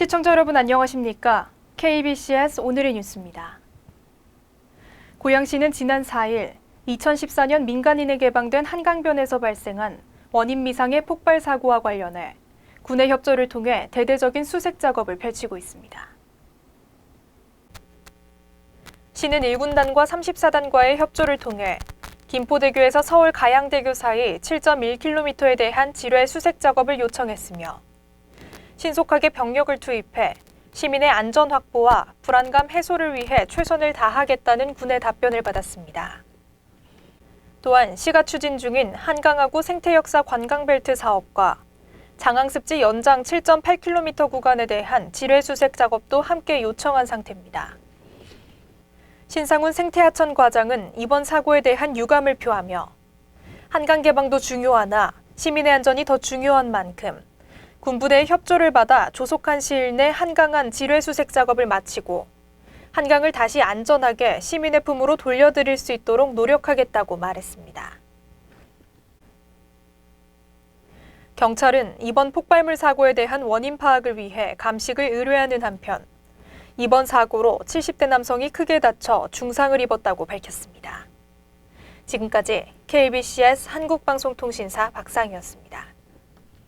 시청자 여러분 안녕하십니까? KBCS 오늘의 뉴스입니다. 고양시는 지난 4일 2014년 민간인에 개방된 한강변에서 발생한 원인 미상의 폭발 사고와 관련해 군의 협조를 통해 대대적인 수색 작업을 펼치고 있습니다. 시는 1군단과 34단과의 협조를 통해 김포대교에서 서울 가양대교 사이 7.1km에 대한 지뢰 수색 작업을 요청했으며 신속하게 병력을 투입해 시민의 안전 확보와 불안감 해소를 위해 최선을 다하겠다는 군의 답변을 받았습니다. 또한 시가 추진 중인 한강하구 생태역사 관광벨트 사업과 장항습지 연장 7.8km 구간에 대한 지뢰 수색 작업도 함께 요청한 상태입니다. 신상훈 생태하천 과장은 이번 사고에 대한 유감을 표하며 한강 개방도 중요하나 시민의 안전이 더 중요한 만큼 군부대의 협조를 받아 조속한 시일 내 한강안 지뢰 수색 작업을 마치고 한강을 다시 안전하게 시민의 품으로 돌려드릴 수 있도록 노력하겠다고 말했습니다. 경찰은 이번 폭발물 사고에 대한 원인 파악을 위해 감식을 의뢰하는 한편 이번 사고로 70대 남성이 크게 다쳐 중상을 입었다고 밝혔습니다. 지금까지 KBCS 한국방송통신사 박상이었습니다.